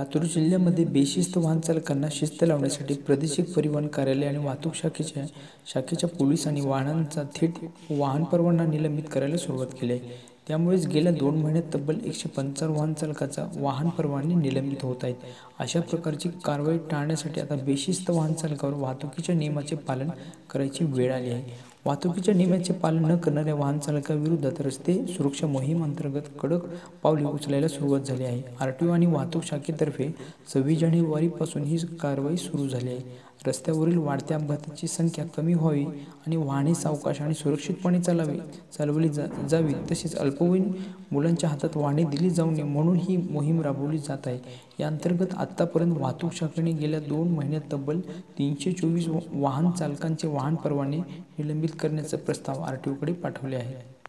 लातूर जिल्ह्यामध्ये बेशिस्त वाहन चालकांना शिस्त लावण्यासाठी प्रादेशिक परिवहन कार्यालय आणि वाहतूक शाखेच्या शाखेच्या पोलिसांनी वाहनांचा थेट वाहन परवाना निलंबित करायला सुरुवात केली आहे. त्यामुळेच गेल्या दोन महिन्यात तब्बल एकशे पंचावन्न वाहन चालकाचा वाहन परवाने निलंबित होत आहेत. अशा प्रकारची कारवाई टाळण्यासाठी आता बेशिस्त वाहन चालकावर वाहतुकीच्या नियमाचे पालन करायची वेळ आली आहे. वाहतुकीच्या नियमाचे पालन न करणाऱ्या वाहनचालकाविरोधात रस्ते सुरक्षा मोहीम अंतर्गत कडक पावले उचलायला सुरुवात झाली आहे. आर टी ओ आणि वाहतूक शाखेतर्फे सव्वीस जानेवारीपासून ही कारवाई सुरू झाली आहे. रस्त्यावरील वाढत्या अपघाताची संख्या कमी व्हावी आणि वाहने सावकाश आणि सुरक्षितपणे चालावी चालवली जा जावी तसेच अल्पवयीन मुलांच्या हातात वाहने दिली जाऊ नये म्हणून ही मोहीम राबवली जात आहे. या अंतर्गत आत्तापर्यंत वाहतूक शाखेने गेल्या दोन महिन्यात तब्बल तीनशे चोवीस वाहन चालकांचे वाहन परवाने निलंबित करण्याचा प्रस्ताव आर टी ओकडे पाठवले आहे